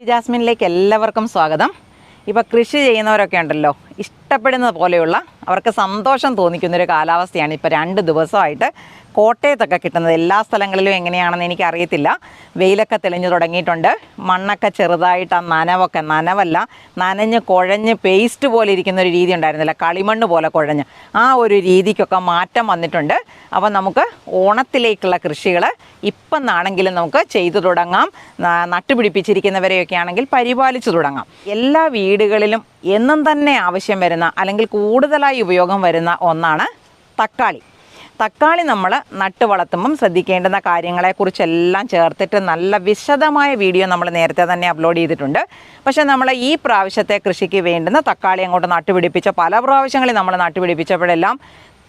ജാസ്മിനിലേക്ക് എല്ലാവർക്കും സ്വാഗതം. ഇപ്പോൾ കൃഷി ചെയ്യുന്നവരൊക്കെ ഉണ്ടല്ലോ ഇഷ്ടപ്പെടുന്നത് പോലെയുള്ള അവർക്ക് സന്തോഷം തോന്നിക്കുന്നൊരു കാലാവസ്ഥയാണ് ഇപ്പോൾ രണ്ട് ദിവസമായിട്ട് കോട്ടയത്തൊക്കെ കിട്ടുന്നത് എല്ലാ സ്ഥലങ്ങളിലും എങ്ങനെയാണെന്ന് എനിക്കറിയത്തില്ല. വെയിലൊക്കെ തെളിഞ്ഞു തുടങ്ങിയിട്ടുണ്ട്. മണ്ണൊക്കെ ചെറുതായിട്ട് ആ നനവൊക്കെ നനവല്ല. നനഞ്ഞ് കുഴഞ്ഞ് പേസ്റ്റ് പോലെ ഇരിക്കുന്ന ഒരു രീതി ഉണ്ടായിരുന്നില്ല. കളിമണ്ണ് പോലെ കുഴഞ്ഞ്. ആ ഒരു രീതിക്കൊക്കെ മാറ്റം വന്നിട്ടുണ്ട്. അപ്പോൾ നമുക്ക് ഓണത്തിലേക്കുള്ള കൃഷികൾ ഇപ്പം നാണെങ്കിലും നമുക്ക് ചെയ്തു തുടങ്ങാം. നട്ടുപിടിപ്പിച്ചിരിക്കുന്നവരെയൊക്കെ ആണെങ്കിൽ പരിപാലിച്ചു തുടങ്ങാം. എല്ലാ വീടുകളിലും എന്നും തന്നെ ആവശ്യം വരുന്ന അല്ലെങ്കിൽ കൂടുതലായി ഉപയോഗം വരുന്ന ഒന്നാണ് തക്കാളി. തക്കാളി നമ്മൾ നട്ട് വളർത്തുമ്പം ശ്രദ്ധിക്കേണ്ടുന്ന കാര്യങ്ങളെക്കുറിച്ചെല്ലാം ചേർത്തിട്ട് നല്ല വിശദമായ വീഡിയോ നമ്മൾ നേരത്തെ തന്നെ അപ്ലോഡ് ചെയ്തിട്ടുണ്ട്. പക്ഷേ നമ്മൾ ഈ പ്രാവശ്യത്തെ കൃഷിക്ക് വേണ്ടുന്ന തക്കാളി അങ്ങോട്ട് നട്ടുപിടിപ്പിച്ച പല പ്രാവശ്യങ്ങളിൽ നമ്മൾ നട്ടുപിടിപ്പിച്ചപ്പോഴെല്ലാം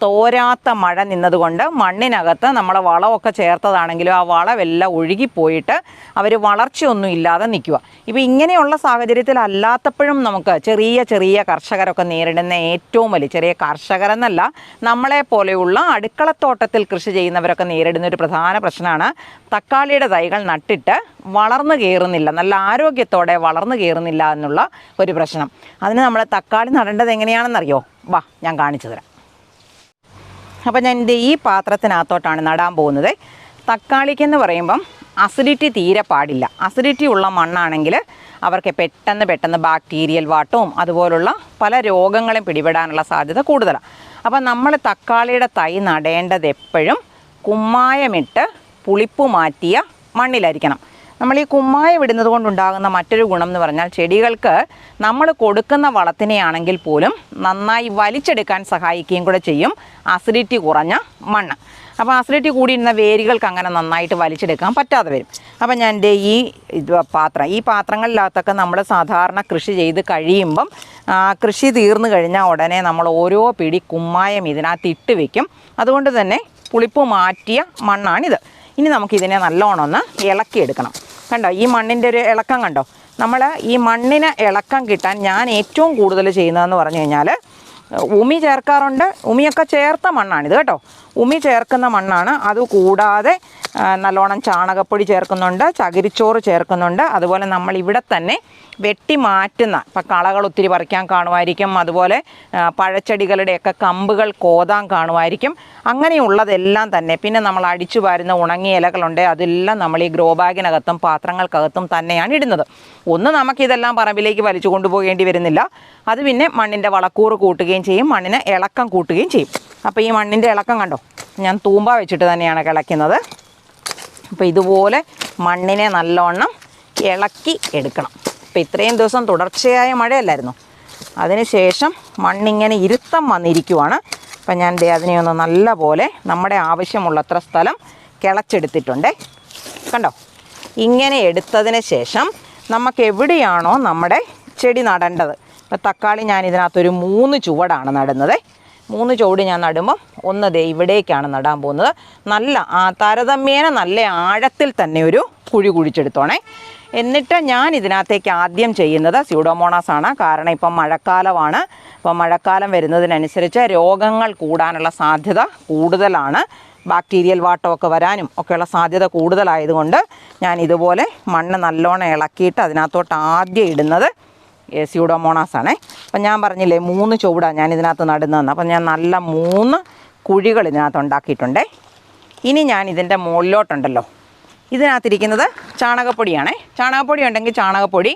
തോരാത്ത മഴ നിന്നതുകൊണ്ട് മണ്ണിനകത്ത് നമ്മൾ വളമൊക്കെ ചേർത്തതാണെങ്കിലും ആ വളമെല്ലാം ഒഴുകിപ്പോയിട്ട് അവർ വളർച്ചയൊന്നും ഇല്ലാതെ നിൽക്കുക. ഇപ്പോൾ ഇങ്ങനെയുള്ള സാഹചര്യത്തിലല്ലാത്തപ്പോഴും നമുക്ക് ചെറിയ ചെറിയ കർഷകരൊക്കെ നേരിടുന്ന ഏറ്റവും വലിയ ചെറിയ കർഷകരെന്നല്ല നമ്മളെ പോലെയുള്ള അടുക്കളത്തോട്ടത്തിൽ കൃഷി ചെയ്യുന്നവരൊക്കെ നേരിടുന്ന ഒരു പ്രധാന പ്രശ്നമാണ് തക്കാളിയുടെ തൈകൾ നട്ടിട്ട് വളർന്നു കയറുന്നില്ല നല്ല ആരോഗ്യത്തോടെ വളർന്നു കയറുന്നില്ല എന്നുള്ള ഒരു പ്രശ്നം. അതിന് നമ്മൾ തക്കാളി നടേണ്ടത് എങ്ങനെയാണെന്നറിയോ? വാ ഞാൻ കാണിച്ചു തരാം. അപ്പോൾ ഞാൻ എന്റെ ഈ പാത്രത്തിനകത്തോട്ടാണ് നടാൻ പോകുന്നത്. തക്കാളിക്കെന്ന് പറയുമ്പം അസിഡിറ്റി തീരെ പാടില്ല. അസിഡിറ്റി ഉള്ള മണ്ണാണെങ്കിൽ അവർക്ക് പെട്ടെന്ന് പെട്ടെന്ന് ബാക്ടീരിയൽ വാട്ടവും അതുപോലുള്ള പല രോഗങ്ങളും പിടിപെടാനുള്ള സാധ്യത കൂടുതലാണ് അപ്പോൾ നമ്മൾ തക്കാളിയുടെ തൈ നടേണ്ടത് എപ്പോഴും കുമ്മായമിട്ട് പുളിപ്പ് മാറ്റിയ മണ്ണിലായിരിക്കണം. നമ്മൾ ഈ കുമ്മായ ഇടുന്നത് കൊണ്ടുണ്ടാകുന്ന മറ്റൊരു ഗുണം എന്ന് പറഞ്ഞാൽ ചെടികൾക്ക് നമ്മൾ കൊടുക്കുന്ന വളത്തിനെയാണെങ്കിൽ പോലും നന്നായി വലിച്ചെടുക്കാൻ സഹായിക്കുകയും കൂടെ ചെയ്യും. അസിഡിറ്റി കുറഞ്ഞ മണ്ണ്. അപ്പോൾ അസിഡിറ്റി കൂടിയിരുന്ന വേരുകൾക്ക് അങ്ങനെ നന്നായിട്ട് വലിച്ചെടുക്കാൻ പറ്റാതെ വരും. അപ്പോൾ ഞാൻ എന്റെ ഈ പാത്രം ഈ പാത്രങ്ങളിലകത്തൊക്കെ നമ്മൾ സാധാരണ കൃഷി ചെയ്ത് കഴിയുമ്പം കൃഷി തീർന്നു കഴിഞ്ഞാൽ ഉടനെ നമ്മൾ ഓരോ പിടി കുമ്മായം ഇതിനകത്ത് ഇട്ട് വയ്ക്കും അതുകൊണ്ട് തന്നെ പുളിപ്പ് മാറ്റിയ മണ്ണാണിത്. ഇനി നമുക്കിതിനെ നല്ലോണം ഒന്ന് ഇളക്കിയെടുക്കണം. കണ്ടോ? ഈ മണ്ണിന്റെ ഒരു ഇളക്കം കണ്ടോ? നമ്മൾ ഈ മണ്ണിന് ഇളക്കം കിട്ടാൻ ഞാൻ ഏറ്റവും കൂടുതൽ ചെയ്യുന്നതെന്ന് പറഞ്ഞു കഴിഞ്ഞാൽ ഉമി ചേർക്കാറുണ്ട്. ഉമിയൊക്കെ ചേർത്ത മണ്ണാണിത് കേട്ടോ. ഉമി ചേർക്കുന്ന മണ്ണാണ്. അത് കൂടാതെ നല്ലോണം ചാണകപ്പൊടി ചേർക്കുന്നുണ്ട് ചകിരിച്ചോറ് ചേർക്കുന്നുണ്ട്. അതുപോലെ നമ്മൾ ഇവിടെ തന്നെ വെട്ടി മാറ്റുന്ന ഇപ്പം കളകൾ ഒത്തിരി പറിക്കാൻ കാണുമായിരിക്കും. അതുപോലെ പഴച്ചെടികളുടെയൊക്കെ കമ്പുകൾ കോതാൻ കാണുമായിരിക്കും. അങ്ങനെയുള്ളതെല്ലാം തന്നെ. പിന്നെ നമ്മൾ അടിച്ചു വാരുന്ന ഉണങ്ങിയ ഇലകളുണ്ട്. അതെല്ലാം നമ്മൾ ഈ ഗ്രോ ബാഗിനകത്തും പാത്രങ്ങൾക്കകത്തും തന്നെയാണ് ഇടുന്നത്. ഒന്ന് നമുക്കിതെല്ലാം പറമ്പിലേക്ക് വലിച്ചു കൊണ്ടുപോകേണ്ടി വരുന്നില്ല. അത് പിന്നെ മണ്ണിന്റെ വളക്കൂറ് കൂട്ടുകയും ചെയ്യും. മണ്ണിന് ഇളക്കം കൂട്ടുകയും ചെയ്യും. അപ്പോൾ ഈ മണ്ണിന്റെ ഇളക്കം കണ്ടോ? ഞാൻ തൂമ്പ വെച്ചിട്ട് തന്നെയാണ് കിളയ്ക്കുന്നത്. അപ്പോൾ ഇതുപോലെ മണ്ണിനെ നല്ലോണം ഇളക്കി എടുക്കണം. അപ്പോൾ ഇത്രയും ദിവസം തുടർച്ചയായ മഴയല്ലായിരുന്നു. അതിനുശേഷം മണ്ണിങ്ങനെ ഇരുത്തം വന്നിരിക്കുവാണ്. അപ്പം ഞാൻ അതിനെ ഒന്ന് നല്ല പോലെ നമ്മുടെ ആവശ്യമുള്ളത്ര സ്ഥലം കിളച്ചെടുത്തിട്ടുണ്ടേ. കണ്ടോ? ഇങ്ങനെ എടുത്തതിന് ശേഷം നമുക്ക് എവിടെയാണോ നമ്മുടെ ചെടി നടേണ്ടത്. ഇപ്പോൾ തക്കാളി ഞാൻ ഇതിനകത്തൊരു മൂന്ന് ചുവടാണ് നടുന്നത്. മൂന്ന് ചുവട് ഞാൻ നടുമ്പോൾ ഒന്ന് ദേ ഇവിടേക്കാണ് നടാൻ പോകുന്നത്. നല്ല ആ താരതമ്യേന നല്ല ആഴത്തിൽ തന്നെ ഒരു കുഴി കുഴിച്ചെടുത്തോണേ. എന്നിട്ട് ഞാൻ ഇതിനകത്തേക്ക് ആദ്യം ചെയ്യുന്നത് സ്യൂഡോമോണാസ് ആണ്. കാരണം ഇപ്പം മഴക്കാലമാണ്. ഇപ്പം മഴക്കാലം വരുന്നതിനനുസരിച്ച് രോഗങ്ങൾ കൂടാനുള്ള സാധ്യത കൂടുതലാണ്. ബാക്ടീരിയൽ വാട്ടമൊക്കെ വരാനും ഒക്കെയുള്ള സാധ്യത കൂടുതലായതുകൊണ്ട് ഞാൻ ഇതുപോലെ മണ്ണ് നല്ലോണം ഇളക്കിയിട്ട് അതിനകത്തോട്ട് ആദ്യം ഇടുന്നത് സ്യൂഡോമോണാസ് ആണേ. അപ്പം ഞാൻ പറഞ്ഞില്ലേ മൂന്ന് ചുവടാണ് ഞാൻ ഇതിനകത്ത് നടുന്നതെന്ന്. അപ്പം ഞാൻ നല്ല മൂന്ന് കുഴികൾ ഇതിനകത്ത് ഉണ്ടാക്കിയിട്ടുണ്ടേ. ഇനി ഞാൻ ഇതിന്റെ മുകളിലോട്ടുണ്ടല്ലോ. ഇതിനകത്തിരിക്കുന്നത് ചാണകപ്പൊടിയാണേ. ചാണകപ്പൊടി ഉണ്ടെങ്കിൽ ചാണകപ്പൊടി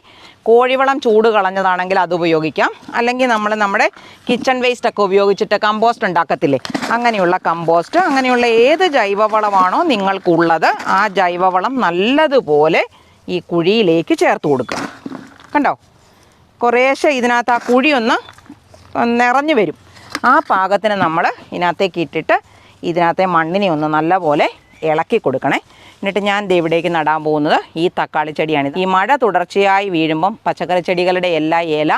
കോഴിവളം ചൂട് കളഞ്ഞതാണെങ്കിൽ അത് ഉപയോഗിക്കാം. അല്ലെങ്കിൽ നമ്മൾ നമ്മുടെ കിച്ചൺ വേസ്റ്റ് ഒക്കെ ഉപയോഗിച്ചിട്ട് കമ്പോസ്റ്റ് ഉണ്ടാക്കത്തില്ലേ? അങ്ങനെയുള്ള കമ്പോസ്റ്റ് അങ്ങനെയുള്ള ഏത് ജൈവവളമാണോ നിങ്ങൾക്കുള്ളത് ആ ജൈവവളം നല്ലതുപോലെ ഈ കുഴിയിലേക്ക് ചേർത്ത് കൊടുക്കുക. കണ്ടോ? കുറേശ്ശെ ഇതിനകത്ത് ആ കുഴിയൊന്ന് നിറഞ്ഞു വരും. ആ പാകത്തിന് നമ്മൾ ഇതിനകത്തേക്ക് ഇട്ടിട്ട് ഇതിനകത്തെ മണ്ണിനെ ഒന്ന് നല്ലപോലെ ഇളക്കി കൊടുക്കണേ. എന്നിട്ട് ഞാൻ ഇവിടേക്ക് നടാൻ പോകുന്നത് ഈ തക്കാളി ചെടിയാണ്. ഈ മഴ തുടർച്ചയായി വീഴുമ്പം പച്ചക്കറി ചെടികളുടെ എല്ലാ ഇല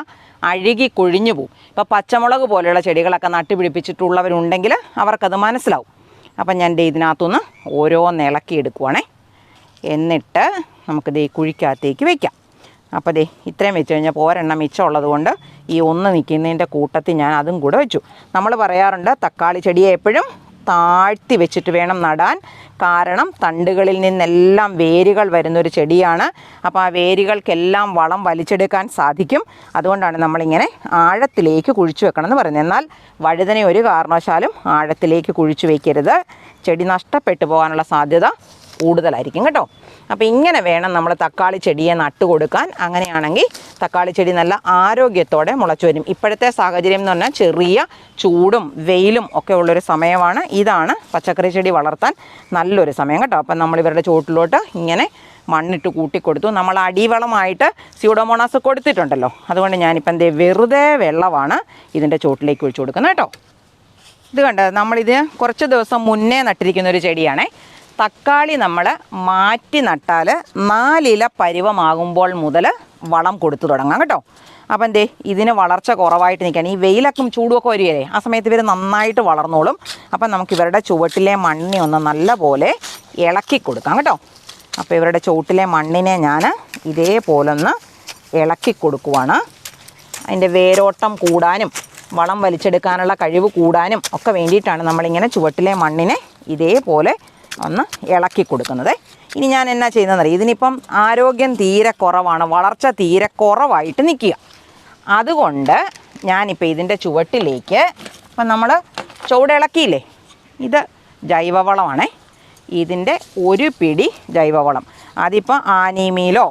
അഴുകി കൊഴിഞ്ഞു പോകും ഇപ്പോൾ പച്ചമുളക് പോലെയുള്ള ചെടികളൊക്കെ നട്ടുപിടിപ്പിച്ചിട്ടുള്ളവരുണ്ടെങ്കിൽ അവർക്കത് മനസ്സിലാവും. അപ്പം ഞാൻ ഇതിനകത്തുനിന്ന് ഓരോന്ന് ഇളക്കി എടുക്കുവാണേ. എന്നിട്ട് നമുക്ക് ദേ കുഴിക്കകത്തേക്ക് വയ്ക്കാം അപ്പോൾ ദേ ഇത്രയും വെച്ച് കഴിഞ്ഞാൽ ഒരെണ്ണം മിച്ചമുള്ളത് കൊണ്ട് ഈ ഒന്ന് നിൽക്കുന്നതിന്റെ കൂട്ടത്തിൽ ഞാൻ അതും കൂടെ വെച്ചു. നമ്മൾ പറയാറുണ്ട് തക്കാളി ചെടിയെ എപ്പോഴും താഴ്ത്തി വെച്ചിട്ട് വേണം നടാൻ. കാരണം തണ്ടുകളിൽ നിന്നെല്ലാം വേരുകൾ വരുന്നൊരു ചെടിയാണ്. അപ്പോൾ ആ വേരുകൾക്കെല്ലാം വളം വലിച്ചെടുക്കാൻ സാധിക്കും. അതുകൊണ്ടാണ് നമ്മളിങ്ങനെ ആഴത്തിലേക്ക് കുഴിച്ചു വെക്കണം എന്ന് പറയുന്നത്. എന്നാൽ വഴുതനെ ഒരു കാരണവശാലും ആഴത്തിലേക്ക് കുഴിച്ചു വയ്ക്കരുത് ചെടി നഷ്ടപ്പെട്ടു പോകാനുള്ള സാധ്യത കൂടുതലായിരിക്കും കേട്ടോ. അപ്പോൾ ഇങ്ങനെ വേണം നമ്മൾ തക്കാളി ചെടിയെ നട്ട് കൊടുക്കാൻ അങ്ങനെയാണെങ്കിൽ തക്കാളി ചെടി നല്ല ആരോഗ്യത്തോടെ മുളച്ചു വരും. ഇപ്പോഴത്തെ സാഹചര്യം എന്ന് പറഞ്ഞാൽ ചെറിയ ചൂടും വെയിലും ഒക്കെ ഉള്ളൊരു സമയമാണ്. ഇതാണ് പച്ചക്കറി ചെടി വളർത്താൻ നല്ലൊരു സമയം കേട്ടോ. അപ്പം നമ്മൾ ഇവരുടെ ചുവട്ടിലോട്ട് ഇങ്ങനെ മണ്ണിട്ട് കൂട്ടിക്കൊടുത്തു. നമ്മൾ അടിവളമായിട്ട് സ്യൂഡോമോണാസ് കൊടുത്തിട്ടുണ്ടല്ലോ. അതുകൊണ്ട് ഞാനിപ്പം എന്തേ വെറുതെ വെള്ളമാണ് ഇതിന്റെ ചുവട്ടിലേക്ക് ഒഴിച്ചു കൊടുക്കുന്നത് കേട്ടോ. ഇത് കണ്ടത് നമ്മളിത് കുറച്ച് ദിവസം മുന്നേ നട്ടിരിക്കുന്ന ഒരു ചെടിയാണേ. തക്കാളി നമ്മൾ മാറ്റി നട്ടാൽ നാലില പരുവമാകുമ്പോൾ മുതൽ വളം കൊടുത്തു തുടങ്ങാം കേട്ടോ. അപ്പം എന്തേ ഇതിന് വളർച്ച കുറവായിട്ട് നിൽക്കുകയാണ്. ഈ വെയിലൊക്കെ ചൂടുമൊക്കെ വരികയല്ലേ? ആ സമയത്ത് ഇവർ നന്നായിട്ട് വളർന്നോളും. അപ്പം നമുക്ക് ഇവരുടെ ചുവട്ടിലെ മണ്ണിനെ ഒന്ന് നല്ലപോലെ ഇളക്കി കൊടുക്കാം കേട്ടോ. അപ്പോൾ ഇവരുടെ ചുവട്ടിലെ മണ്ണിനെ ഞാൻ ഇതേപോലെ ഒന്ന് ഇളക്കി കൊടുക്കുവാണ്. അതിന്റെ വേരോട്ടം കൂടാനും വളം വലിച്ചെടുക്കാനുള്ള കഴിവ് കൂടാനും ഒക്കെ വേണ്ടിയിട്ടാണ് നമ്മളിങ്ങനെ ചുവട്ടിലെ മണ്ണിനെ ഇതേപോലെ ഒന്ന് ഇളക്കി കൊടുക്കുന്നത്. ഇനി ഞാൻ എന്നാ ചെയ്യുന്നതെന്നറിയാം? ഇതിനിപ്പം ആരോഗ്യം തീരെ കുറവാണ് വളർച്ച തീരെ കുറവായിട്ട് നിൽക്കുക. അതുകൊണ്ട് ഞാനിപ്പോൾ ഇതിന്റെ ചുവട്ടിലേക്ക് ഇപ്പം നമ്മൾ ചുവടിളക്കിയില്ലേ ഇത് ജൈവവളമാണേ. ഇതിന്റെ ഒരു പിടി ജൈവവളം. അതിപ്പോൾ ആനിമീലോ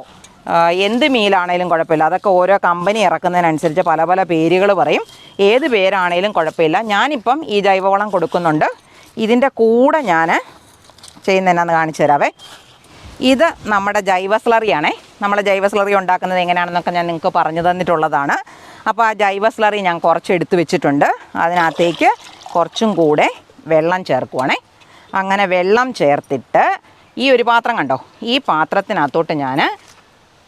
എന്ത് മീലാണേലും കുഴപ്പമില്ല. അതൊക്കെ ഓരോ കമ്പനി ഇറക്കുന്നതിനനുസരിച്ച് പല പല പേരുകൾ പറയും. ഏത് പേരാണേലും കുഴപ്പമില്ല. ഞാനിപ്പം ഈ ജൈവവളം കൊടുക്കുന്നുണ്ട്. ഇതിന്റെ കൂടെ ഞാൻ ചെയ്യുന്ന എന്നാന്ന് കാണിച്ചു തരാവേ. ഇത് നമ്മുടെ ജൈവ സ്ലറിയാണേ നമ്മുടെ ജൈവ സ്ലറി ഉണ്ടാക്കുന്നത് എങ്ങനെയാണെന്നൊക്കെ ഞാൻ നിങ്ങൾക്ക് പറഞ്ഞു തന്നിട്ടുള്ളതാണ്. അപ്പോൾ ആ ജൈവ സ്ലറി ഞാൻ കുറച്ച് എടുത്തു വെച്ചിട്ടുണ്ട്. അതിനകത്തേക്ക് കുറച്ചും കൂടെ വെള്ളം ചേർക്കുവാണേ. അങ്ങനെ വെള്ളം ചേർത്തിട്ട് ഈ ഒരു പാത്രം കണ്ടോ? ഈ പാത്രത്തിനകത്തോട്ട് ഞാൻ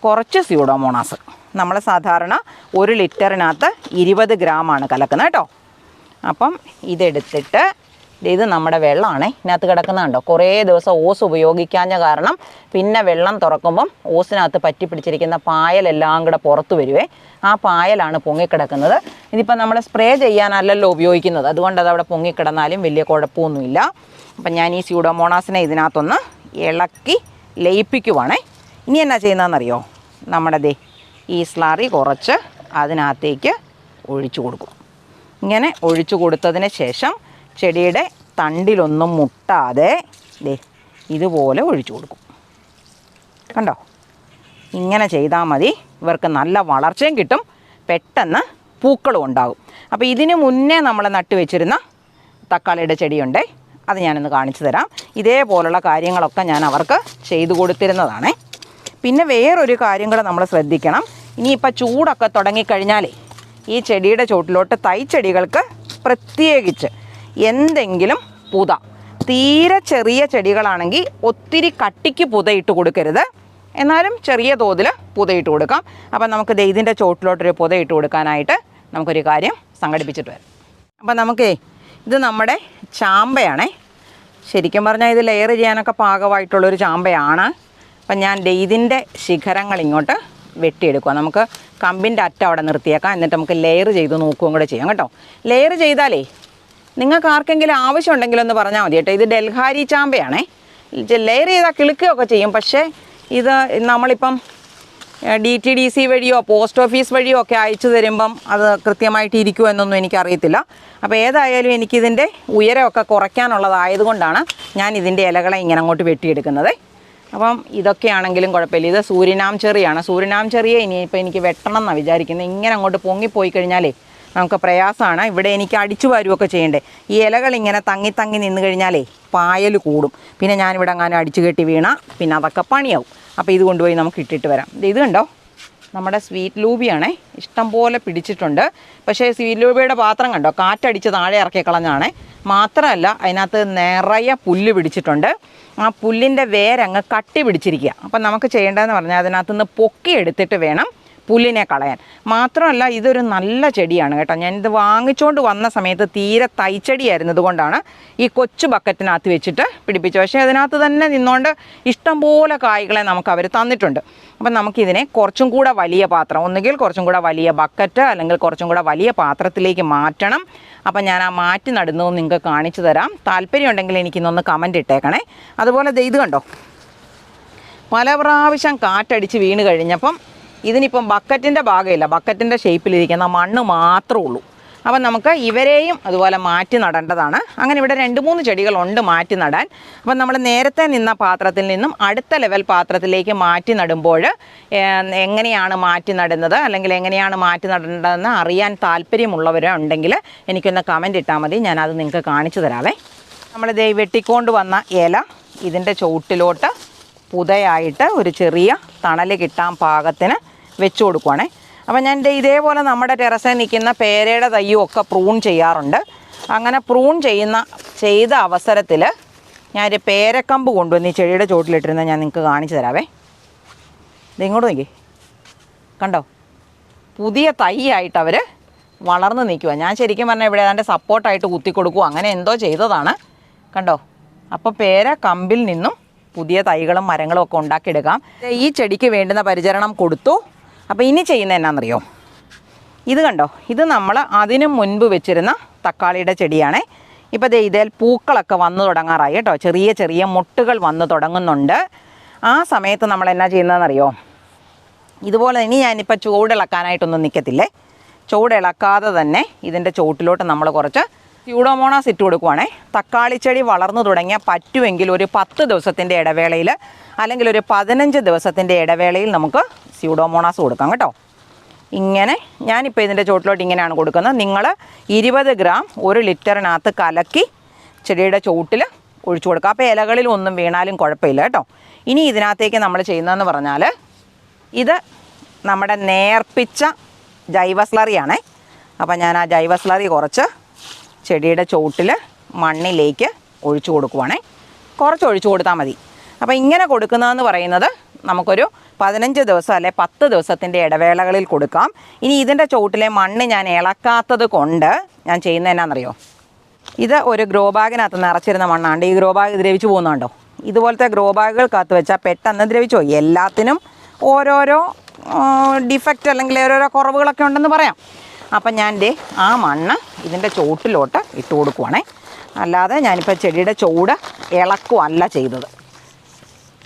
കുറച്ച് സ്യൂഡോമോണാസ്. നമ്മൾ സാധാരണ ഒരു ലിറ്ററിനകത്ത് ഇരുപത് ഗ്രാമാണ് കലക്കുന്നത് കേട്ടോ. അപ്പം ഇതെടുത്തിട്ട് ഇത് നമ്മുടെ വെള്ളമാണ് ഇതിനകത്ത് കിടക്കുന്നതുണ്ടോ കുറേ ദിവസം ഓസ് ഉപയോഗിക്കാഞ്ഞ കാരണം പിന്നെ വെള്ളം തുറക്കുമ്പം ഓസിനകത്ത് പറ്റി പിടിച്ചിരിക്കുന്ന പായലെല്ലാം കൂടെ പുറത്തു വരുവേ. ആ പായലാണ് പൊങ്ങിക്കിടക്കുന്നത്. ഇതിപ്പോൾ നമ്മൾ സ്പ്രേ ചെയ്യാനല്ലല്ലോ ഉപയോഗിക്കുന്നത്. അതുകൊണ്ട് അത് അവിടെ പൊങ്ങിക്കിടന്നാലും വലിയ കുഴപ്പമൊന്നുമില്ല. അപ്പം ഞാൻ ഈ സ്യൂഡോമോണാസിനെ ഇതിനകത്തൊന്ന് ഇളക്കി ലയിപ്പിക്കുവാണേ. ഇനി എന്നാ ചെയ്യുന്നതെന്നറിയോ? നമ്മുടെ ദേ ഈ സ്ലറി കുറച്ച് അതിനകത്തേക്ക് ഒഴിച്ചു കൊടുക്കും. ഇങ്ങനെ ഒഴിച്ചു കൊടുത്തതിന് ശേഷം ചെടിയുടെ തണ്ടിലൊന്നും മുട്ടാതെ ദേ ഇതുപോലെ ഒഴിച്ചു കൊടുക്കും. കണ്ടോ? ഇങ്ങനെ ചെയ്താൽ മതി. ഇവർക്ക് നല്ല വളർച്ചയും കിട്ടും. പെട്ടെന്ന് പൂക്കളും ഉണ്ടാകും. അപ്പോൾ ഇതിന് മുന്നേ നമ്മൾ നട്ടു വെച്ചിരുന്ന തക്കാളിയുടെ ചെടിയുണ്ട്. അത് ഞാനൊന്ന് കാണിച്ചു തരാം. ഇതേപോലുള്ള കാര്യങ്ങളൊക്കെ ഞാൻ അവർക്ക് ചെയ്തു കൊടുത്തിരുന്നതാണേ. പിന്നെ വേറൊരു കാര്യം കൂടെ നമ്മൾ ശ്രദ്ധിക്കണം. ഇനിയിപ്പോൾ ചൂടൊക്കെ തുടങ്ങിക്കഴിഞ്ഞാലേ ഈ ചെടിയുടെ ചുവട്ടിലോട്ട് തൈച്ചെടികൾക്ക് പ്രത്യേകിച്ച് എന്തെങ്കിലും പുത. തീരെ ചെറിയ ചെടികളാണെങ്കിൽ ഒത്തിരി കട്ടിക്ക് പുതയിട്ട് കൊടുക്കരുത്. എന്നാലും ചെറിയ തോതിൽ പുതയിട്ട് കൊടുക്കാം. അപ്പം നമുക്ക് ദേ ഇതിന്റെ ചോട്ടിലോട്ടൊരു പുതയിട്ട് കൊടുക്കാനായിട്ട് നമുക്കൊരു കാര്യം സംഘടിപ്പിച്ചിട്ട് വരാം. അപ്പം നമുക്കേ ഇത് നമ്മുടെ ചാമ്പയാണേ. ശരിക്കും പറഞ്ഞാൽ ഇത് ലെയർ ചെയ്യാനൊക്കെ പാകമായിട്ടുള്ളൊരു ചാമ്പയാണ്. അപ്പം ഞാൻ ഇതിന്റെ ശിഖരങ്ങൾ ഇങ്ങോട്ട് വെട്ടിയെടുക്കുക നമുക്ക് കമ്പിന്റെ അറ്റം അവിടെ നിർത്തിയേക്കാം. എന്നിട്ട് നമുക്ക് ലെയർ ചെയ്ത് നോക്കുകയും കൂടെ ചെയ്യാം കേട്ടോ. ലെയർ ചെയ്താലേ നിങ്ങൾക്ക് ആർക്കെങ്കിലും ആവശ്യം ഉണ്ടെങ്കിലൊന്ന് പറഞ്ഞാൽ മതി കേട്ടോ. ഇത് ഡൽഹാരി ചാമ്പയാണേ. ലെയർ ചെയ്താൽ കിളുക്കുകയൊക്കെ ചെയ്യും. പക്ഷേ ഇത് നമ്മളിപ്പം ഡി ടി ഡി സി വഴിയോ പോസ്റ്റ് ഓഫീസ് വഴിയോ ഒക്കെ അയച്ചു തരുമ്പം അത് കൃത്യമായിട്ട് ഇരിക്കുമോ എന്നൊന്നും എനിക്കറിയത്തില്ല. അപ്പോൾ ഏതായാലും എനിക്കിതിന്റെ ഉയരമൊക്കെ കുറയ്ക്കാനുള്ളതായതുകൊണ്ടാണ് ഞാൻ ഇതിന്റെ ഇലകളെ ഇങ്ങനെ അങ്ങോട്ട് വെട്ടിയെടുക്കുന്നത്. അപ്പം ഇതൊക്കെയാണെങ്കിലും കുഴപ്പമില്ല. ഇത് സൂര്യനാം ചെറിയാണ്. സൂര്യനാം ചെറിയ ഇനിയിപ്പോൾ എനിക്ക് വെട്ടണം എന്നാണ് വിചാരിക്കുന്നത്. ഇങ്ങനെ അങ്ങോട്ട് പൊങ്ങിപ്പോയി കഴിഞ്ഞാലേ നമുക്ക് പ്രയാസമാണ്. ഇവിടെ എനിക്ക് അടിച്ചു വരുമൊക്കെ ചെയ്യണ്ടേ. ഈ ഇലകൾ ഇങ്ങനെ തങ്ങി തങ്ങി നിന്ന് കഴിഞ്ഞാലേ പായൽ കൂടും. പിന്നെ ഞാനിവിടെ അങ്ങനെ അടിച്ചു കെട്ടി വീണ പിന്നെ അതൊക്കെ പണിയാവും. അപ്പോൾ ഇത് കൊണ്ടുപോയി നമുക്ക് ഇട്ടിട്ട് വരാം. ഇത് കണ്ടോ? നമ്മുടെ സ്വീറ്റ് ലൂബിയാണേ. ഇഷ്ടംപോലെ പിടിച്ചിട്ടുണ്ട്. പക്ഷേ സ്വീറ്റ് ലൂബിയുടെ പാത്രം കണ്ടോ? കാറ്റടിച്ച് താഴെ ഇറക്കി കളഞ്ഞാണേ. മാത്രമല്ല അതിനകത്ത് നിറയെ പുല്ല് പിടിച്ചിട്ടുണ്ട്. ആ പുല്ലിന്റെ വേരങ്ങ് കട്ടി പിടിച്ചിരിക്കുക. അപ്പം നമുക്ക് ചെയ്യേണ്ടതെന്ന് പറഞ്ഞാൽ അതിനകത്തുനിന്ന് പൊക്കി എടുത്തിട്ട് വേണം പുല്ലിനെ കളയാൻ. മാത്രമല്ല ഇതൊരു നല്ല ചെടിയാണ് കേട്ടോ. ഞാനിത് വാങ്ങിച്ചുകൊണ്ട് വന്ന സമയത്ത് തീരെ തൈച്ചെടിയായിരുന്നത് കൊണ്ടാണ് ഈ കൊച്ചു ബക്കറ്റിനകത്ത് വെച്ചിട്ട് പിടിപ്പിച്ചത്. പക്ഷേ അതിനകത്ത് തന്നെ നിന്നുകൊണ്ട് ഇഷ്ടംപോലെ കായ്കളെ നമുക്ക് അവർ തന്നിട്ടുണ്ട്. അപ്പം നമുക്കിതിനെ കുറച്ചും കൂടെ വലിയ പാത്രം ഒന്നുകിൽ കുറച്ചും കൂടെ വലിയ ബക്കറ്റ് അല്ലെങ്കിൽ കുറച്ചും കൂടെ വലിയ പാത്രത്തിലേക്ക് മാറ്റണം. അപ്പം ഞാൻ ആ മാറ്റി നടുന്നത് നിങ്ങൾക്ക് കാണിച്ചു തരാം. താല്പര്യമുണ്ടെങ്കിൽ എനിക്കിന്നൊന്ന് കമന്റ് ഇട്ടേക്കണേ. അതുപോലെ ഇത് കണ്ടോ? പല പ്രാവശ്യം കാറ്റടിച്ച് വീണ് കഴിഞ്ഞപ്പം ഇതിനിപ്പം ബക്കറ്റിന്റെ ഭാഗമില്ല. ബക്കറ്റിന്റെ ഷേപ്പിലിരിക്കുന്ന മണ്ണ് മാത്രമേ ഉള്ളൂ. അപ്പം നമുക്ക് ഇവരെയും അതുപോലെ മാറ്റി നടേണ്ടതാണ്. അങ്ങനെ ഇവിടെ രണ്ട് മൂന്ന് ചെടികളുണ്ട് മാറ്റി നടാൻ. അപ്പം നമ്മൾ നേരത്തെ നിന്ന പാത്രത്തിൽ നിന്നും അടുത്ത ലെവൽ പാത്രത്തിലേക്ക് മാറ്റി നടുമ്പോൾ എങ്ങനെയാണ് മാറ്റി നടുന്നത്? അല്ലെങ്കിൽ എങ്ങനെയാണ് മാറ്റി നടേണ്ടതെന്ന് അറിയാൻ താല്പര്യമുള്ളവരുണ്ടെങ്കിൽ എനിക്കൊന്ന് കമന്റ് ഇട്ടാൽ മതി. ഞാനത് നിങ്ങൾക്ക് കാണിച്ചു തരാവേ. നമ്മൾ വെട്ടിക്കൊണ്ട് വന്ന ഇല ഇതിന്റെ ചുവട്ടിലോട്ട് പുതയായിട്ട് ഒരു ചെറിയ തണൽ കിട്ടാൻ പാകത്തിന് വെച്ച് കൊടുക്കുവാണേ. അപ്പം ഞാൻ ഇതേപോലെ നമ്മുടെ ടെറസിൽ നിൽക്കുന്ന പേരയുടെ തയ്യും ഒക്കെ പ്രൂൺ ചെയ്യാറുണ്ട്. അങ്ങനെ പ്രൂൺ ചെയ്യുന്ന ചെയ്ത അവസരത്തിൽ ഞാനൊരു പേരക്കമ്പ് കൊണ്ടുവന്ന് ഈ ചെടിയുടെ ചുവട്ടിലിട്ടിരുന്ന ഞാൻ നിങ്ങൾക്ക് കാണിച്ചു തരാവേ. ഇതിങ്ങോട്ട് നോക്കി. കണ്ടോ? പുതിയ തൈയായിട്ട് അവർ വളർന്ന് നിൽക്കുക ഞാൻ ശരിക്കും പറഞ്ഞാൽ ഇവിടെ ഏതാണ്ട് സപ്പോർട്ടായിട്ട് കുത്തി കൊടുക്കുക അങ്ങനെ എന്തോ ചെയ്തതാണ്. കണ്ടോ? അപ്പോൾ പേര കമ്പിൽ നിന്നും പുതിയ തൈകളും മരങ്ങളും ഒക്കെ ഉണ്ടാക്കിയെടുക്കാം. ഈ ചെടിക്ക് വേണ്ടുന്ന പരിചരണം കൊടുത്തു. അപ്പോൾ ഇനി ചെയ്യുന്ന എന്നാണെന്നറിയോ ഇത് കണ്ടോ? ഇത് നമ്മൾ അതിനു മുൻപ് വെച്ചിരുന്ന തക്കാളിയുടെ ചെടിയാണേ. ഇപ്പോൾ ദേ ഇതിൽ പൂക്കളൊക്കെ വന്നു തുടങ്ങാറായി കേട്ടോ. ചെറിയ ചെറിയ മുട്ടുകൾ വന്നു തുടങ്ങുന്നുണ്ട്. ആ സമയത്ത് നമ്മൾ എന്നാ ചെയ്യുന്നതെന്നറിയോ? ഇതുപോലെ ഇനി ഞാനിപ്പോൾ ചൂടിളക്കാനായിട്ടൊന്നും നിൽക്കത്തില്ലേ ചൂടിളക്കാതെ തന്നെ ഇതിന്റെ ചുവട്ടിലോട്ട് നമ്മൾ കുറച്ച് സ്യൂഡോമോണാസ് ഇട്ട് കൊടുക്കുവാണേ. തക്കാളി ചെടി വളർന്നു തുടങ്ങിയാൽ പറ്റുമെങ്കിൽ ഒരു പത്ത് ദിവസത്തിന്റെ ഇടവേളയിൽ അല്ലെങ്കിൽ ഒരു പതിനഞ്ച് ദിവസത്തിന്റെ ഇടവേളയിൽ നമുക്ക് സ്യൂഡോമോണാസ് കൊടുക്കാം കേട്ടോ. ഇങ്ങനെ ഞാനിപ്പോൾ ഇതിന്റെ ചുവട്ടിലോട്ട് ഇങ്ങനെയാണ് കൊടുക്കുന്നത്. നിങ്ങൾ ഇരുപത് ഗ്രാം ഒരു ലിറ്ററിനകത്ത് കലക്കി ചെടിയുടെ ചുവട്ടിൽ ഒഴിച്ചു കൊടുക്കുക. അപ്പോൾ ഇലകളിൽ ഒന്നും വീണാലും കുഴപ്പമില്ല കേട്ടോ. ഇനി ഇതിനകത്തേക്ക് നമ്മൾ ചെയ്യുന്നതെന്ന് പറഞ്ഞാൽ ഇത് നമ്മുടെ നേർപ്പിച്ച ജൈവ സ്ലറിയാണേ. അപ്പോൾ ഞാൻ ആ ജൈവ സ്ലറി കുറച്ച് ചെടിയുടെ ചുവട്ടിൽ മണ്ണിലേക്ക് ഒഴിച്ചു കൊടുക്കുവാണേ. കുറച്ച് ഒഴിച്ചു കൊടുത്താൽ മതി. അപ്പോൾ ഇങ്ങനെ കൊടുക്കുന്നതെന്ന് പറയുന്നത് നമുക്കൊരു പതിനഞ്ച് ദിവസം അല്ലെ പത്ത് ദിവസത്തിന്റെ ഇടവേളകളിൽ കൊടുക്കാം. ഇനി ഇതിന്റെ ചുവട്ടിലെ മണ്ണ് ഞാൻ ഇളക്കാത്തത് കൊണ്ട് ഞാൻ ചെയ്യുന്നത് എന്നാണെന്നറിയോ ഇത് ഒരു ഗ്രോ ബാഗിനകത്ത് നിറച്ചിരുന്ന മണ്ണാണ്ട് ഈ ഗ്രോ ബാഗ് ദ്രവിച്ചു പോകുന്നുണ്ടോ? ഇതുപോലത്തെ ഗ്രോ ബാഗുകൾക്കകത്ത് വെച്ചാൽ പെട്ടെന്ന് ദ്രവിച്ചു? പോയി എല്ലാത്തിനും ഓരോരോ ഡിഫക്റ്റ് അല്ലെങ്കിൽ ഓരോരോ കുറവുകളൊക്കെ ഉണ്ടെന്ന് പറയാം. അപ്പം ഞാൻ ദേ ആ മണ്ണ് ഇതിന്റെ ചുവട്ടിലോട്ട് ഇട്ട് കൊടുക്കുവാണേ. അല്ലാതെ ഞാനിപ്പോൾ ചെടിയുടെ ചൂട് ഇളക്കുവല്ല ചെയ്തത്.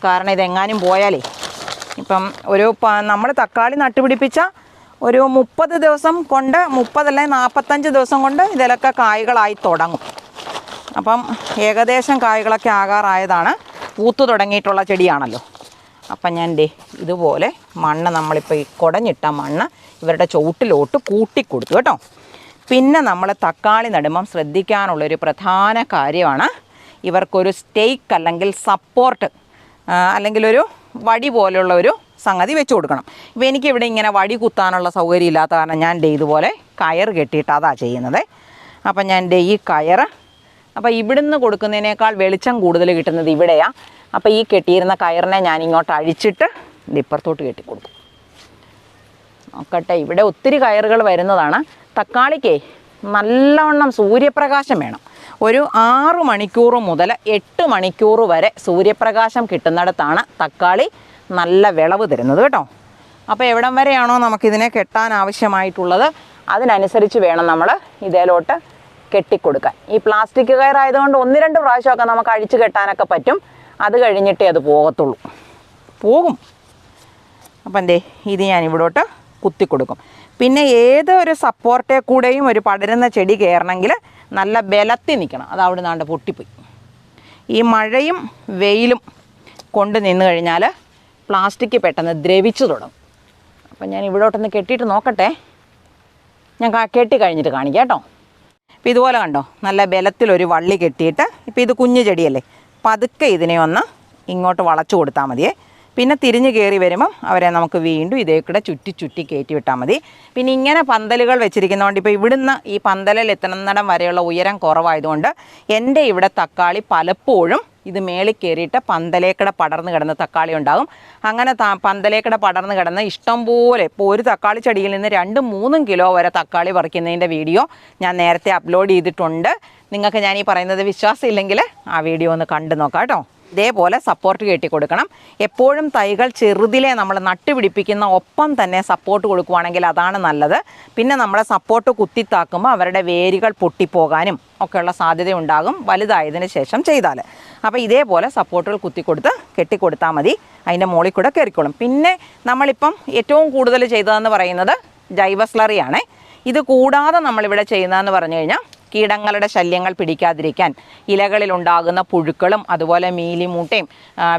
കാരണം ഇതെങ്ങാനും പോയാലേ ഇപ്പം ഒരു നമ്മൾ തക്കാളി നട്ടുപിടിപ്പിച്ച ഒരു മുപ്പത് ദിവസം കൊണ്ട് മുപ്പതല്ലേ നാൽപ്പത്തഞ്ച് ദിവസം കൊണ്ട് ഇതിലൊക്കെ കായ്കളായി തുടങ്ങും. അപ്പം ഏകദേശം കായ്കളൊക്കെ ആകാറായതാണ്. പൂത്തു തുടങ്ങിയിട്ടുള്ള ചെടിയാണല്ലോ. അപ്പം ഞാൻ ദേ ഇതുപോലെ മണ്ണ് നമ്മളിപ്പോൾ ഈ കുടഞ്ഞിട്ട മണ്ണ് ഇവരുടെ ചുവട്ടിലോട്ട് കൂട്ടിക്കൊടുത്തു കേട്ടോ. പിന്നെ നമ്മൾ തക്കാളി നടുമ്പം ശ്രദ്ധിക്കാനുള്ളൊരു പ്രധാന കാര്യമാണ് ഇവർക്കൊരു സ്റ്റേക്ക് അല്ലെങ്കിൽ സപ്പോർട്ട് അല്ലെങ്കിൽ ഒരു വടി പോലെയുള്ള ഒരു സംഗതി വെച്ച് കൊടുക്കണം. ഇപ്പോൾ എനിക്കിവിടെ ഇങ്ങനെ വടി കുത്താനുള്ള സൗകര്യം ഇല്ലാത്ത കാരണം ഞാൻ ഡേ ഇതുപോലെ കയർ കെട്ടിയിട്ട് അതാ ചെയ്യുന്നത്. അപ്പം ഞാൻ ഡേ ഈ കയർ അപ്പോൾ ഇവിടുന്ന് കൊടുക്കുന്നതിനേക്കാൾ വെളിച്ചം കൂടുതൽ കിട്ടുന്നത് ഇവിടെയാണ് അപ്പോൾ ഈ കെട്ടിയിരുന്ന കയറിനെ ഞാൻ ഇങ്ങോട്ട് അഴിച്ചിട്ട് ഇപ്പുറത്തോട്ട് കെട്ടി കൊടുക്കും നോക്കട്ടെ ഇവിടെ ഒത്തിരി കയറുകൾ വരുന്നതാണ്. തക്കാളിക്കേ നല്ലവണ്ണം സൂര്യപ്രകാശം വേണം. ഒരു ആറു മണിക്കൂർ മുതൽ എട്ട് മണിക്കൂർ വരെ സൂര്യപ്രകാശം കിട്ടുന്നിടത്താണ് തക്കാളി നല്ല വിളവ് തരുന്നത് കേട്ടോ. അപ്പോൾ എവിടം വരെയാണോ നമുക്കിതിനെ കെട്ടാൻ ആവശ്യമായിട്ടുള്ളത്? അതിനനുസരിച്ച് വേണം നമ്മൾ ഇതിലോട്ട് കെട്ടിക്കൊടുക്കാൻ. ഈ പ്ലാസ്റ്റിക് കയറായതുകൊണ്ട് ഒന്ന് രണ്ട് പ്രാവശ്യമൊക്കെ നമുക്ക് അഴിച്ചു കെട്ടാനൊക്കെ പറ്റും. അത് കഴിഞ്ഞിട്ടേ അത് പോകത്തുള്ളൂ. പോകും. അപ്പം എന്തേ ഇത് ഞാൻ ഇവിടോട്ട് കുത്തി കൊടുക്കും പിന്നെ ഏതൊരു സപ്പോർട്ടേ കൂടെയും ഒരു പടരുന്ന ചെടി കയറണമെങ്കിൽ നല്ല ബലത്തിൽ നിൽക്കണം. അത് അവിടെ നിന്നാണ്ട് പൊട്ടിപ്പോയി. ഈ മഴയും വെയിലും കൊണ്ട് നിന്ന് കഴിഞ്ഞാൽ പ്ലാസ്റ്റിക് പെട്ടെന്ന് ദ്രവിച്ചു തുടങ്ങും. അപ്പം ഞാൻ ഇവിടോട്ടൊന്ന് കെട്ടിയിട്ട് നോക്കട്ടെ. ഞാൻ കെട്ടി കഴിഞ്ഞിട്ട് കാണിക്കാം കേട്ടോ. ഇപ്പം ഇതുപോലെ കണ്ടോ? നല്ല ബലത്തിലൊരു വള്ളി കെട്ടിയിട്ട് ഇപ്പം ഇത് കുഞ്ഞു ചെടിയല്ലേ? പതുക്കെ ഇതിനെ ഒന്ന് ഇങ്ങോട്ട് വളച്ചു കൊടുത്താൽ മതിയേ. പിന്നെ തിരിഞ്ഞ് കയറി വരുമ്പം അവരെ നമുക്ക് വീണ്ടും ഇതേ കൂടെ ചുറ്റി ചുറ്റി കയറ്റി വിട്ടാൽ മതി. പിന്നെ ഇങ്ങനെ പന്തലുകൾ വെച്ചിരിക്കുന്നതുകൊണ്ട് ഇപ്പോൾ ഇവിടുന്ന് ഈ പന്തലിൽ എത്തുന്നിടം വരെയുള്ള ഉയരം കുറവായതുകൊണ്ട് എന്റെ ഇവിടെ തക്കാളി പലപ്പോഴും ഇത് മേളിൽ കയറിയിട്ട് പന്തലേക്കട പടർന്ന് കിടന്ന തക്കാളി ഉണ്ടാകും. അങ്ങനെ ത പന്തലേക്കട പടർന്ന് കിടന്ന് ഇഷ്ടംപോലെ ഇപ്പോൾ ഒരു തക്കാളി ചെടിയിൽ നിന്ന് രണ്ടും മൂന്നും കിലോ വരെ തക്കാളി പറിക്കുന്നതിന്റെ വീഡിയോ ഞാൻ നേരത്തെ അപ്ലോഡ് ചെയ്തിട്ടുണ്ട്. നിങ്ങൾക്ക് ഞാൻ ഈ പറയുന്നത് വിശ്വാസമില്ലെങ്കിൽ ആ വീഡിയോ ഒന്ന് കണ്ടു നോക്കാം കേട്ടോ. ഇതേപോലെ സപ്പോർട്ട് കെട്ടി കൊടുക്കണം എപ്പോഴും തൈകൾ ചെറുതിലെ നമ്മൾ നട്ടുപിടിപ്പിക്കുന്ന ഒപ്പം തന്നെ സപ്പോർട്ട് കൊടുക്കുവാണെങ്കിൽ അതാണ് നല്ലത്. പിന്നെ നമ്മളെ സപ്പോർട്ട് കുത്തിത്താക്കുമ്പോൾ അവരുടെ വേരുകൾ പൊട്ടിപ്പോകാനും ഒക്കെയുള്ള സാധ്യത ഉണ്ടാകും വലുതായതിനു ശേഷം ചെയ്താൽ അപ്പോൾ ഇതേപോലെ സപ്പോർട്ടുകൾ കുത്തിക്കൊടുത്ത് കെട്ടിക്കൊടുത്താൽ മതി. അതിന്റെ മുകളിൽ കൂടെ കയറിക്കോളും പിന്നെ നമ്മളിപ്പം ഏറ്റവും കൂടുതൽ ചെയ്തതെന്ന് പറയുന്നത് ജൈവ സ്ലറിയാണ് ഇത് കൂടാതെ നമ്മളിവിടെ ചെയ്യുന്നതെന്ന് പറഞ്ഞു കഴിഞ്ഞാൽ കീടങ്ങളുടെ ശല്യങ്ങൾ പിടിക്കാതിരിക്കാൻ ഇലകളിൽ ഉണ്ടാകുന്ന പുഴുക്കളും അതുപോലെ മീലിമൂട്ടയും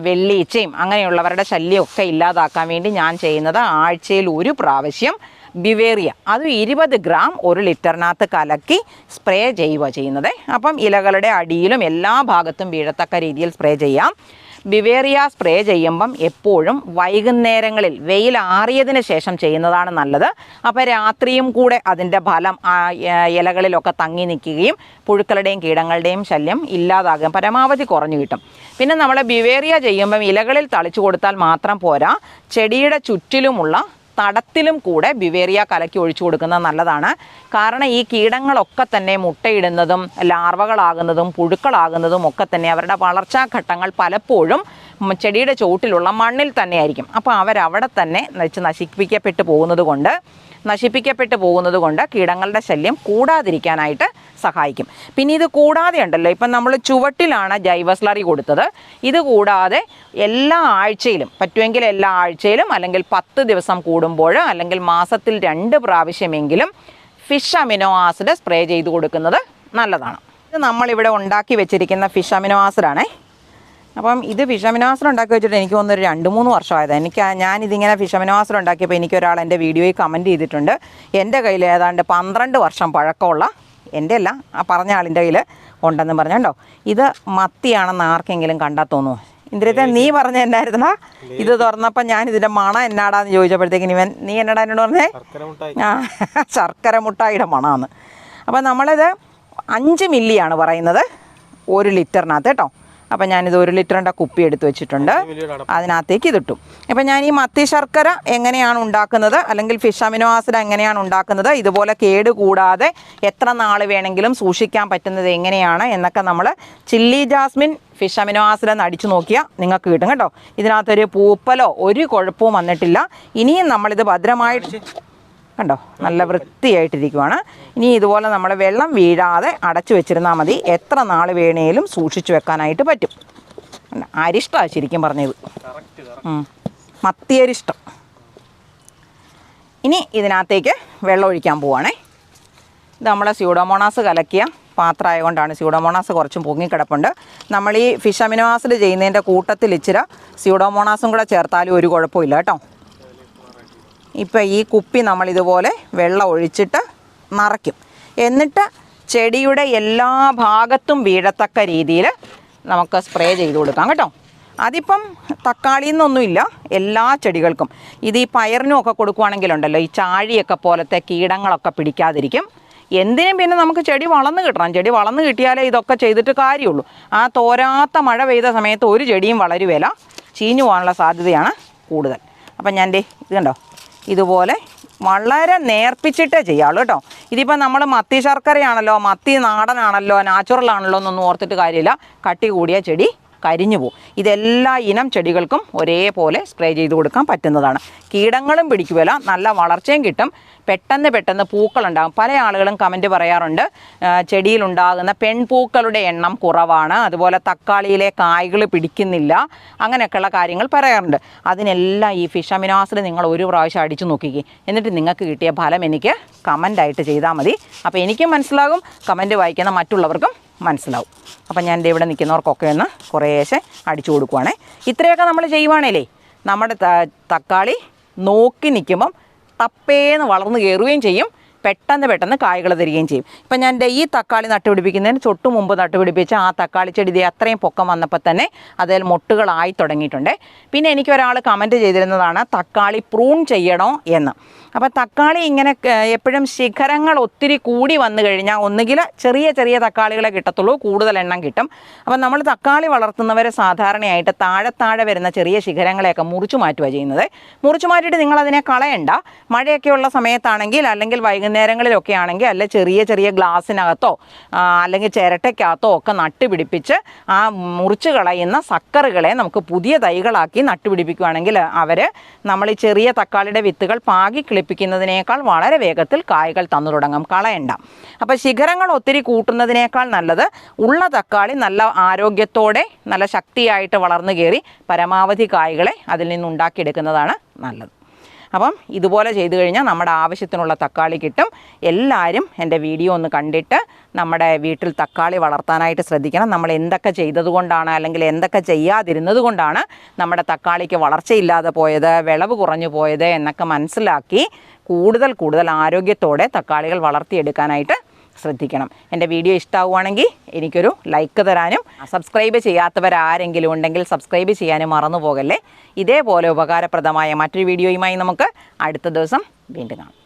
വെള്ളീച്ചയും അങ്ങനെയുള്ളവരുടെ ശല്യമൊക്കെ ഇല്ലാതാക്കാൻ വേണ്ടി ഞാൻ ചെയ്യുന്നത് ആഴ്ചയിൽ ഒരു പ്രാവശ്യം ബിവേറിയ അത് ഇരുപത് ഗ്രാം ഒരു ലിറ്ററിനകത്ത് കലക്കി സ്പ്രേ ചെയ്യുക ചെയ്യുന്നത്. അപ്പം ഇലകളുടെ അടിയിലും എല്ലാ ഭാഗത്തും വീഴത്തക്ക രീതിയിൽ സ്പ്രേ ചെയ്യാം. ബിവേറിയ സ്പ്രേ ചെയ്യുമ്പം എപ്പോഴും വൈകുന്നേരങ്ങളിൽ വെയിൽ ആറിയതിന് ശേഷം ചെയ്യുന്നതാണ് നല്ലത്. അപ്പോൾ രാത്രിയും കൂടെ അതിന്റെ ഫലം ഇലകളിലൊക്കെ തങ്ങി നിൽക്കുകയും പുഴുക്കളുടെയും കീടങ്ങളുടെയും ശല്യം ഇല്ലാതാകും. പരമാവധി കുറഞ്ഞു കിട്ടും. പിന്നെ നമ്മൾ ബിവേറിയ ചെയ്യുമ്പം ഇലകളിൽ തളിച്ചു കൊടുത്താൽ മാത്രം പോരാ. ചെടിയുടെ ചുറ്റിലുമുള്ള തടത്തിലും കൂടെ ബിവേറിയ കലക്കി ഒഴിച്ചു കൊടുക്കുന്നത് നല്ലതാണ്. കാരണം ഈ കീടങ്ങളൊക്കെ തന്നെ മുട്ടയിടുന്നതും ലാർവകളാകുന്നതും പുഴുക്കളാകുന്നതും ഒക്കെ തന്നെ അവരുടെ വളർച്ചാ ഘട്ടങ്ങൾ പലപ്പോഴും ചെടിയുടെ ചുവട്ടിലുള്ള മണ്ണിൽ തന്നെയായിരിക്കും. അപ്പോൾ അവരവിടെ തന്നെ വെച്ച് നശിപ്പിക്കപ്പെട്ടു പോകുന്നത് കൊണ്ട് നശിപ്പിക്കപ്പെട്ടു പോകുന്നത് കൊണ്ട് കീടങ്ങളുടെ ശല്യം കൂടാതിരിക്കാനായിട്ട് സഹായിക്കും. പിന്നെ ഇത് കൂടാതെ ഉണ്ടല്ലോ ഇപ്പം നമ്മൾ ചുവട്ടിലാണ് ജൈവ സ്ലറി കൊടുത്തത്. ഇത് കൂടാതെ എല്ലാ ആഴ്ചയിലും പറ്റുമെങ്കിൽ എല്ലാ ആഴ്ചയിലും അല്ലെങ്കിൽ പത്ത് ദിവസം കൂടുമ്പോൾ അല്ലെങ്കിൽ മാസത്തിൽ രണ്ട് പ്രാവശ്യമെങ്കിലും ഫിഷ് അമിനോ ആസിഡ് സ്പ്രേ ചെയ്ത് കൊടുക്കുന്നത് നല്ലതാണ്. ഇത് നമ്മളിവിടെ ഉണ്ടാക്കി വെച്ചിരിക്കുന്ന ഫിഷ് അമിനോ ആസിഡാണേ. അപ്പം ഇത് ഫിഷമിനാസനം ഉണ്ടാക്കി വെച്ചിട്ട് എനിക്ക് തോന്നുന്നു ഒരു രണ്ട് മൂന്ന് വർഷമായത്. എനിക്ക് ഞാനിതിങ്ങനെ ഫിഷമിനാസനം ഉണ്ടാക്കിയപ്പോൾ എനിക്കൊരാൾ എന്റെ വീഡിയോയിൽ കമന്റ് ചെയ്തിട്ടുണ്ട്. എന്റെ കയ്യിൽ ഏതാണ്ട് പന്ത്രണ്ട് വർഷം പഴക്കമുള്ള എന്റെ അല്ല ആ പറഞ്ഞ ആളിന്റെ കയ്യിൽ ഉണ്ടെന്ന് പറഞ്ഞോ ഇത് മത്തിയാണെന്ന് ആർക്കെങ്കിലും കണ്ടാൽ തോന്നുമോ ഇന്ദ്രിയത്തെ നീ പറഞ്ഞ എന്നായിരുന്നാ? ഇത് തുറന്നപ്പോൾ ഞാൻ ഇതിന്റെ മണ എന്നാടാന്ന് ചോദിച്ചപ്പോഴത്തേക്കിന് ഇവൻ നീ എന്നടാ എന്നോട് പറഞ്ഞേ? ആ ശർക്കര മുട്ടായിയുടെ മണമാണ് അപ്പോൾ നമ്മളിത് അഞ്ച് മില്ലിയാണ് പറയുന്നത് ഒരു ലിറ്ററിനകത്ത് കേട്ടോ. അപ്പം ഞാനിത് ഒരു ലിറ്ററിന്റെ കുപ്പി എടുത്ത് വെച്ചിട്ടുണ്ട്. അതിനകത്തേക്ക് ഇത് അതിനകത്തേക്ക് ഇതിട്ടു അപ്പം ഞാൻ ഈ മത്തി ശർക്കര എങ്ങനെയാണ് ഉണ്ടാക്കുന്നത്? അല്ലെങ്കിൽ ഫിഷ് അമിനോ ആസിഡ് എങ്ങനെയാണ് ഉണ്ടാക്കുന്നത്? ഇതുപോലെ കേട് കൂടാതെ എത്ര നാൾ വേണമെങ്കിലും സൂക്ഷിക്കാൻ പറ്റുന്നത് എങ്ങനെയാണ്? എന്നൊക്കെ നമ്മൾ chilli jasmine fish amino acid എന്ന് അടിച്ചു നോക്കിയാൽ നിങ്ങൾക്ക് കിട്ടും കേട്ടോ. ഇതിനകത്തൊരു പൂപ്പലോ ഒരു കുഴപ്പവും വന്നിട്ടില്ല. ഇനിയും നമ്മളിത് ഭദ്രമായിട്ട് കണ്ടോ? നല്ല വൃത്തിയായിട്ടിരിക്കുവാണ്. ഇനി ഇതുപോലെ നമ്മൾ വെള്ളം വീഴാതെ അടച്ചു വെച്ചിരുന്നാൽ മതി. എത്ര നാൾ വേണേലും സൂക്ഷിച്ചു വെക്കാനായിട്ട് പറ്റും? അരിഷ്ടമാണ് ശരിക്കും പറഞ്ഞത്. മത്തിയരിഷ്ടം. ഇനി ഇതിനകത്തേക്ക് വെള്ളം ഒഴിക്കാൻ പോവാണേ. ഇത് നമ്മളെ സ്യൂഡോമോണാസ് കലക്കിയ പാത്രമായ കൊണ്ടാണ് സ്യൂഡോമോണാസ് കുറച്ചും പൊങ്ങിക്കിടപ്പുണ്ട്. നമ്മൾ ഈ ഫിഷ് അമിനോ ആസിഡ് ചെയ്യുന്നതിന്റെ കൂട്ടത്തിൽ ഇച്ചിരി സ്യൂഡോമോണാസും കൂടെ ചേർത്താലും ഒരു കുഴപ്പമില്ല കേട്ടോ. ഇപ്പം ഈ കുപ്പി നമ്മൾ ഇതുപോലെ വെള്ളം ഒഴിച്ചിട്ട് നിറയ്ക്കും. എന്നിട്ട് ചെടിയുടെ എല്ലാ ഭാഗത്തും വീഴത്തക്ക രീതിയിൽ നമുക്ക് സ്പ്രേ ചെയ്ത് കൊടുക്കാം കേട്ടോ. അതിപ്പം തക്കാളി എന്നൊന്നുമില്ല എല്ലാ ചെടികൾക്കും. ഇത് ഈ പയറിനും ഒക്കെ കൊടുക്കുവാണെങ്കിലുണ്ടല്ലോ ഈ ചാഴിയൊക്കെ പോലത്തെ കീടങ്ങളൊക്കെ പിടിക്കാതിരിക്കും. എന്തിനും പിന്നെ നമുക്ക് ചെടി വളർന്നു കിട്ടണം. ചെടി വളർന്നു കിട്ടിയാലേ ഇതൊക്കെ ചെയ്തിട്ട് കാര്യമുള്ളൂ. ആ തോരാത്ത മഴ പെയ്ത സമയത്ത് ഒരു ചെടിയും വളരുവേല. ചീഞ്ഞു പോകാനുള്ള സാധ്യതയാണ് കൂടുതൽ. അപ്പം ഞാൻ ദേ ഇത് കണ്ടോ? ഇതുപോലെ വളരെ നേർപ്പിച്ചിട്ടേ ചെയ്യാവുള്ളൂ കേട്ടോ. ഇതിപ്പോൾ നമ്മൾ മത്തി ശർക്കരയാണല്ലോ മത്തി നാടനാണല്ലോ നാച്ചുറൽ ആണല്ലോ എന്നൊന്നും ഓർത്തിട്ട് കാര്യമില്ല. കട്ടി കൂടിയ ചെടി കരിഞ്ഞു പോകും ഇതെല്ലാ ഇനം ചെടികൾക്കും ഒരേപോലെ സ്പ്രേ ചെയ്ത് കൊടുക്കാൻ പറ്റുന്നതാണ്. കീടങ്ങളും പിടിക്കുമല്ല നല്ല വളർച്ചയും കിട്ടും. പെട്ടെന്ന് പെട്ടെന്ന് പൂക്കളുണ്ടാകും. പല ആളുകളും കമന്റ് പറയാറുണ്ട് ചെടിയിലുണ്ടാകുന്ന പെൺപൂക്കളുടെ എണ്ണം കുറവാണ്. അതുപോലെ തക്കാളിയിലെ കായ്കൾ പിടിക്കുന്നില്ല. അങ്ങനെയൊക്കെയുള്ള കാര്യങ്ങൾ പറയാറുണ്ട്. അതിനെല്ലാം ഈ ഫിഷമിനാസിൽ നിങ്ങൾ ഒരു പ്രാവശ്യം അടിച്ചു നോക്കിക്കുക എന്നിട്ട് നിങ്ങൾക്ക് കിട്ടിയ ഫലം എനിക്ക് കമന്റായിട്ട് ചെയ്താൽ മതി. അപ്പോൾ എനിക്കും മനസ്സിലാകും. കമന്റ് വായിക്കുന്ന മറ്റുള്ളവർക്കും മനസ്സിലാവും. അപ്പം ഞാൻ ദേ ഇവിടെ നിൽക്കുന്നവർക്കൊക്കെ ഒന്ന് കുറേശ്ശെ അടിച്ചു കൊടുക്കുവാണേ. ഇത്രയൊക്കെ നമ്മൾ ചെയ്യുവാണേലേ നമ്മുടെ തക്കാളി നോക്കി നിൽക്കുമ്പം തപ്പേന്ന് വളർന്നു കയറുകയും ചെയ്യും. പെട്ടെന്ന് പെട്ടെന്ന് കായ്കൾ തരികയും ചെയ്യും. ഇപ്പം ഞാൻ ഈ തക്കാളി നട്ടുപിടിപ്പിക്കുന്നതിന് തൊട്ട് മുമ്പ് നട്ടുപിടിപ്പിച്ച ആ തക്കാളി ചെടി അത്രയും പൊക്കം വന്നപ്പോൾ തന്നെ അതിൽ മൊട്ടുകളായി തുടങ്ങിയിട്ടുണ്ട്. പിന്നെ എനിക്ക് ഒരാൾ കമന്റ് ചെയ്തിരുന്നതാണ് തക്കാളി പ്രൂൺ ചെയ്യണോ എന്ന്. അപ്പോൾ തക്കാളി ഇങ്ങനെ എപ്പോഴും ശിഖരങ്ങൾ ഒത്തിരി കൂടി വന്നു കഴിഞ്ഞാൽ ഒന്നുകിൽ ചെറിയ ചെറിയ തക്കാളികളെ കിട്ടത്തുള്ളൂ കൂടുതൽ എണ്ണം കിട്ടും. അപ്പം നമ്മൾ തക്കാളി വളർത്തുന്നവർ സാധാരണയായിട്ട് താഴെ താഴെ വരുന്ന ചെറിയ ശിഖരങ്ങളെയൊക്കെ മുറിച്ചു മാറ്റുക ചെയ്യുന്നത്. മുറിച്ചു മാറ്റിയിട്ട് നിങ്ങളതിനെ കളയണ്ട. മഴയൊക്കെയുള്ള സമയത്താണെങ്കിൽ അല്ലെങ്കിൽ വൈകുന്നേരം വൈകുന്നേരങ്ങളിലൊക്കെ ആണെങ്കിൽ അല്ല ചെറിയ ചെറിയ ഗ്ലാസ്സിനകത്തോ അല്ലെങ്കിൽ ചിരട്ടയ്ക്കകത്തോ ഒക്കെ നട്ടുപിടിപ്പിച്ച് ആ മുറിച്ച് കളയുന്ന സക്കറുകളെ നമുക്ക് പുതിയ തൈകളാക്കി നട്ടുപിടിപ്പിക്കുകയാണെങ്കിൽ അവർ നമ്മൾ ഈ ചെറിയ തക്കാളിയുടെ വിത്തുകൾ പാകി കിളിപ്പിക്കുന്നതിനേക്കാൾ വളരെ വേഗത്തിൽ കായ്കൾ തന്നു തുടങ്ങും. കളയണ്ട. അപ്പോൾ ശിഖരങ്ങൾ ഒത്തിരി കൂട്ടുന്നതിനേക്കാൾ നല്ലത് ഉള്ള തക്കാളി നല്ല ആരോഗ്യത്തോടെ നല്ല ശക്തിയായിട്ട് വളർന്നു കയറി പരമാവധി കായ്കളെ അതിൽ നിന്നുണ്ടാക്കിയെടുക്കുന്നതാണ് നല്ലത്. അപ്പം ഇതുപോലെ ചെയ്തു കഴിഞ്ഞാൽ നമ്മുടെ ആവശ്യത്തിനുള്ള തക്കാളി കിട്ടും. എല്ലാവരും എന്റെ വീഡിയോ ഒന്ന് കണ്ടിട്ട് നമ്മുടെ വീട്ടിൽ തക്കാളി വളർത്താനായിട്ട് ശ്രദ്ധിക്കണം. നമ്മൾ എന്തൊക്കെ ചെയ്തതുകൊണ്ടാണ് അല്ലെങ്കിൽ എന്തൊക്കെ ചെയ്യാതിരുന്നത് കൊണ്ടാണ് നമ്മുടെ തക്കാളിക്ക് വളർച്ചയില്ലാതെ പോയത് വിളവ് കുറഞ്ഞു പോയത് എന്നൊക്കെ മനസ്സിലാക്കി കൂടുതൽ കൂടുതൽ ആരോഗ്യത്തോടെ തക്കാളികൾ വളർത്തിയെടുക്കാനായിട്ട് ശ്രദ്ധിക്കണം. എന്റെ വീഡിയോ ഇഷ്ടമാവുകയാണെങ്കിൽ എനിക്കൊരു ലൈക്ക് തരാനും സബ്സ്ക്രൈബ് ചെയ്യാത്തവരാരെങ്കിലും ഉണ്ടെങ്കിൽ സബ്സ്ക്രൈബ് ചെയ്യാനും മറന്നു പോകല്ലേ ഇതേപോലെ ഉപകാരപ്രദമായ മറ്റൊരു വീഡിയോയുമായി നമുക്ക് അടുത്ത ദിവസം വീണ്ടും കാണാം.